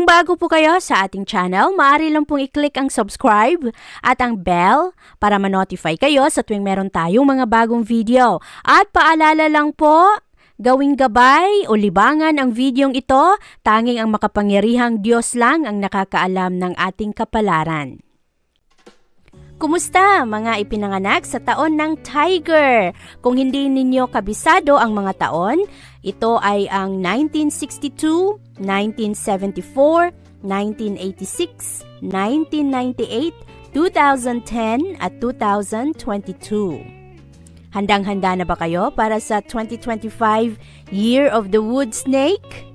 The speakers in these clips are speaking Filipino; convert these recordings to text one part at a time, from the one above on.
Kung bago po kayo sa ating channel, maaari lang pong i-click ang subscribe at ang bell para ma-notify kayo sa tuwing meron tayong mga bagong video. At paalala lang po, gawing gabay o libangan ang videong ito, tanging ang makapangyarihang Diyos lang ang nakakaalam ng ating kapalaran. Kumusta mga ipinanganak sa taon ng Tiger? Kung hindi ninyo kabisado ang mga taon, ito ay ang 1962, 1974, 1986, 1998, 2010 at 2022. Handang-handa na ba kayo para sa 2025 Year of the Wood Snake?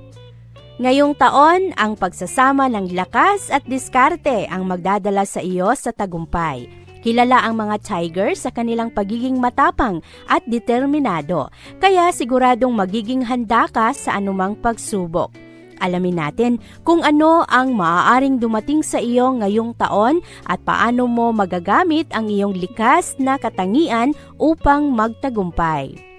Ngayong taon, ang pagsasama ng lakas at diskarte ang magdadala sa iyo sa tagumpay. Kilala ang mga tiger sa kanilang pagiging matapang at determinado, kaya siguradong magiging handa ka sa anumang pagsubok. Alamin natin kung ano ang maaaring dumating sa iyo ngayong taon at paano mo magagamit ang iyong likas na katangian upang magtagumpay.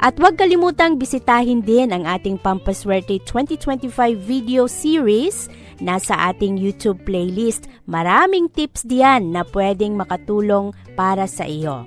At huwag kalimutang bisitahin din ang ating Pampaswerte 2025 video series nasa ating YouTube playlist. Maraming tips diyan na pwedeng makatulong para sa iyo.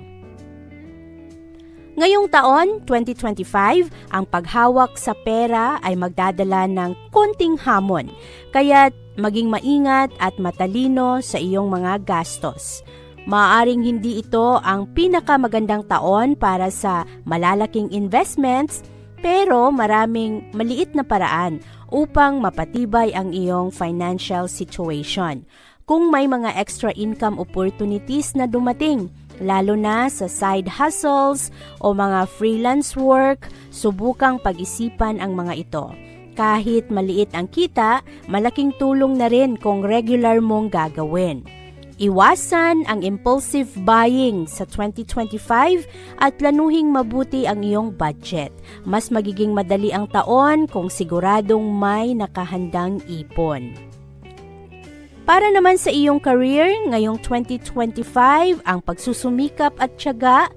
Ngayong taon, 2025, ang paghawak sa pera ay magdadala ng konting hamon, kaya maging maingat at matalino sa iyong mga gastos. Maaring hindi ito ang pinakamagandang taon para sa malalaking investments, pero maraming maliit na paraan upang mapatibay ang iyong financial situation. Kung may mga extra income opportunities na dumating, lalo na sa side hustles o mga freelance work, subukang pag-isipan ang mga ito. Kahit maliit ang kita, malaking tulong na rin kung regular mong gagawin. Iwasan ang impulsive buying sa 2025 at planuhing mabuti ang iyong budget. Mas magiging madali ang taon kung siguradong may nakahandang ipon. Para naman sa iyong career, ngayong 2025, ang pagsusumikap at tiyaga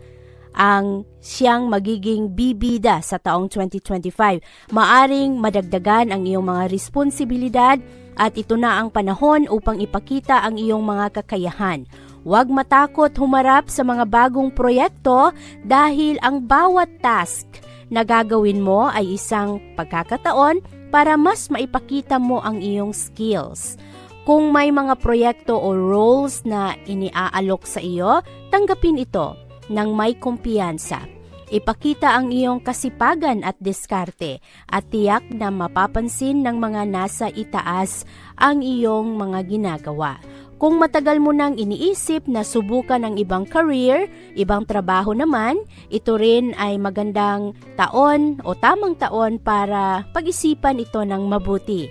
ang siyang magiging bibida sa taong 2025. Maaring madagdagan ang iyong mga responsibilidad at ito na ang panahon upang ipakita ang iyong mga kakayahan. Huwag matakot humarap sa mga bagong proyekto dahil ang bawat task na gagawin mo ay isang pagkakataon para mas maipakita mo ang iyong skills. Kung may mga proyekto o roles na iniaalok sa iyo, tanggapin ito ng may kumpiyansa. Ipakita ang iyong kasipagan at diskarte at tiyak na mapapansin ng mga nasa itaas ang iyong mga ginagawa. Kung matagal mo nang iniisip na subukan ang ibang career, ibang trabaho naman, ito rin ay magandang taon o tamang taon para pag-isipan ito ng mabuti.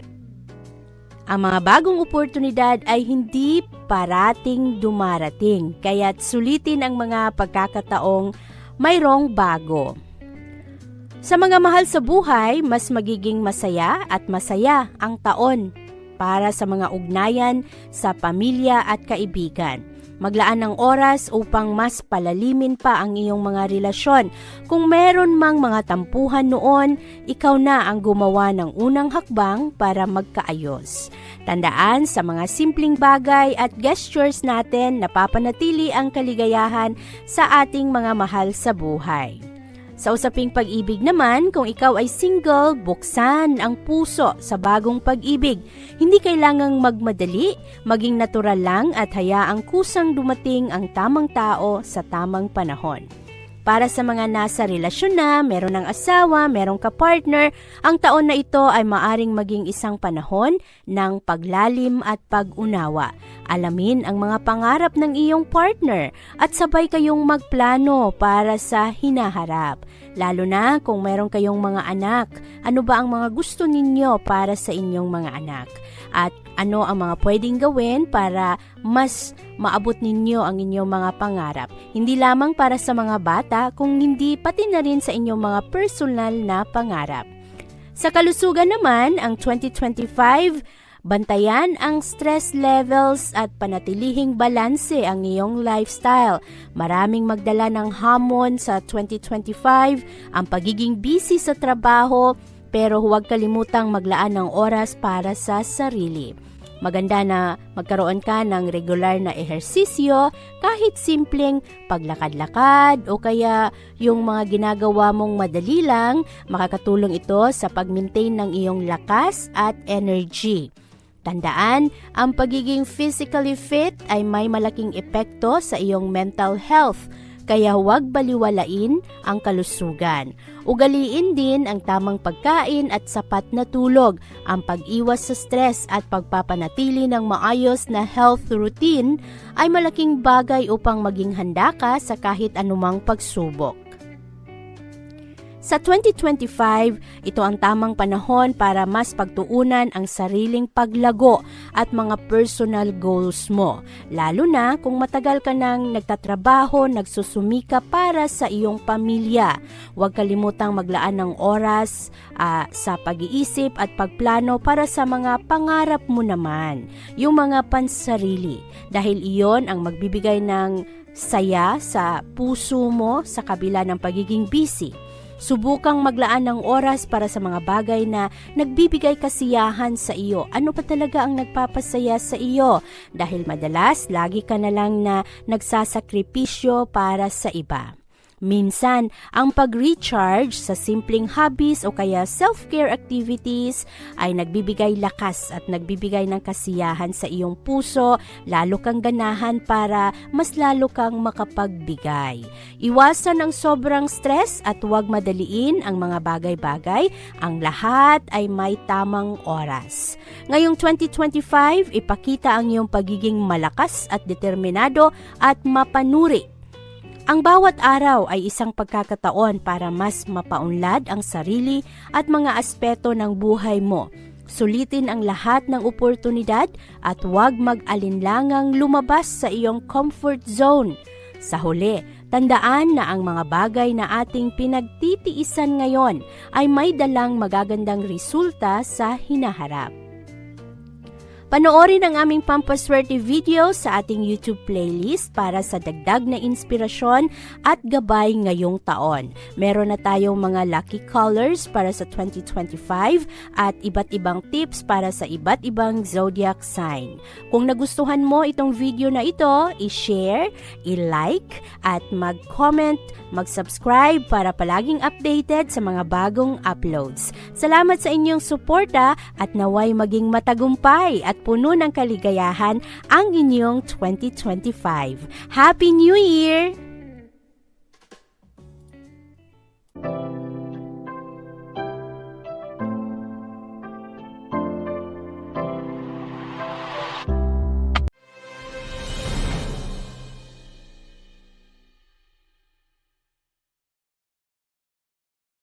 Ang mga bagong oportunidad ay hindi parating dumarating, kaya't sulitin ang mga pagkakataong mayroong bago. Sa mga mahal sa buhay, mas magiging masaya at masaya ang taon para sa mga ugnayan sa pamilya at kaibigan. Maglaan ng oras upang mas palalimin pa ang iyong mga relasyon. Kung meron mang mga tampuhan noon, ikaw na ang gumawa ng unang hakbang para magkaayos. Tandaan sa mga simpleng bagay at gestures natin napapanatili ang kaligayahan sa ating mga mahal sa buhay. Sa usaping pag-ibig naman, kung ikaw ay single, buksan ang puso sa bagong pag-ibig. Hindi kailangang magmadali, maging natural lang at hayaang kusang dumating ang tamang tao sa tamang panahon. Para sa mga nasa relasyon na, meron ng asawa, meron ka partner, ang taon na ito ay maaring maging isang panahon ng paglalim at pag-unawa. Alamin ang mga pangarap ng iyong partner at sabay kayong magplano para sa hinaharap. Lalo na kung meron kayong mga anak, ano ba ang mga gusto ninyo para sa inyong mga anak? At ano ang mga pwedeng gawin para mas maabot ninyo ang inyong mga pangarap. Hindi lamang para sa mga bata, kung hindi pati na rin sa inyong mga personal na pangarap. Sa kalusugan naman, ang 2025, bantayan ang stress levels at panatilihing balanse ang iyong lifestyle. Maraming magdala ng hamon sa 2025, ang pagiging busy sa trabaho, pero huwag kalimutang maglaan ng oras para sa sarili. Maganda na magkaroon ka ng regular na ehersisyo, kahit simpleng paglakad-lakad o kaya yung mga ginagawa mong madali lang, makakatulong ito sa pag-maintain ng iyong lakas at energy. Tandaan, ang pagiging physically fit ay may malaking epekto sa iyong mental health kaya huwag baliwalain ang kalusugan. Ugaliin din ang tamang pagkain at sapat na tulog, ang pag-iwas sa stress at pagpapanatili ng maayos na health routine ay malaking bagay upang maging handa ka sa kahit anumang pagsubok. Sa 2025, ito ang tamang panahon para mas pagtuunan ang sariling paglago at mga personal goals mo. Lalo na kung matagal ka nang nagtatrabaho, nagsusumika para sa iyong pamilya. Huwag kalimutang maglaan ng oras ah, sa pag-iisip at pagplano para sa mga pangarap mo naman, yung mga pansarili. Dahil iyon ang magbibigay ng saya sa puso mo sa kabila ng pagiging busy. Subukang maglaan ng oras para sa mga bagay na nagbibigay kasiyahan sa iyo. Ano pa talaga ang nagpapasaya sa iyo? Dahil madalas, lagi ka na lang na nagsasakripisyo para sa iba. Minsan, ang pag-recharge sa simpleng hobbies o kaya self-care activities ay nagbibigay lakas at nagbibigay ng kasiyahan sa iyong puso, lalo kang ganahan para mas lalo kang makapagbigay. Iwasan ang sobrang stress at huwag madaliin ang mga bagay-bagay. Ang lahat ay may tamang oras. Ngayong 2025, ipakita ang iyong pagiging malakas at determinado at mapanuri ang bawat araw ay isang pagkakataon para mas mapaunlad ang sarili at mga aspeto ng buhay mo. Sulitin ang lahat ng oportunidad at huwag mag-alinlangang lumabas sa iyong comfort zone. Sa huli, tandaan na ang mga bagay na ating pinagtitiisan ngayon ay may dalang magagandang resulta sa hinaharap. Panoorin ang aming pampaswerte video sa ating YouTube playlist para sa dagdag na inspirasyon at gabay ngayong taon. Meron na tayong mga lucky colors para sa 2025 at iba't ibang tips para sa iba't ibang zodiac sign. Kung nagustuhan mo itong video na ito, i-share, i-like at mag-comment, mag-subscribe para palaging updated sa mga bagong uploads. Salamat sa inyong suporta at naway maging matagumpay at puno ng kaligayahan ang inyong 2025. Happy New Year!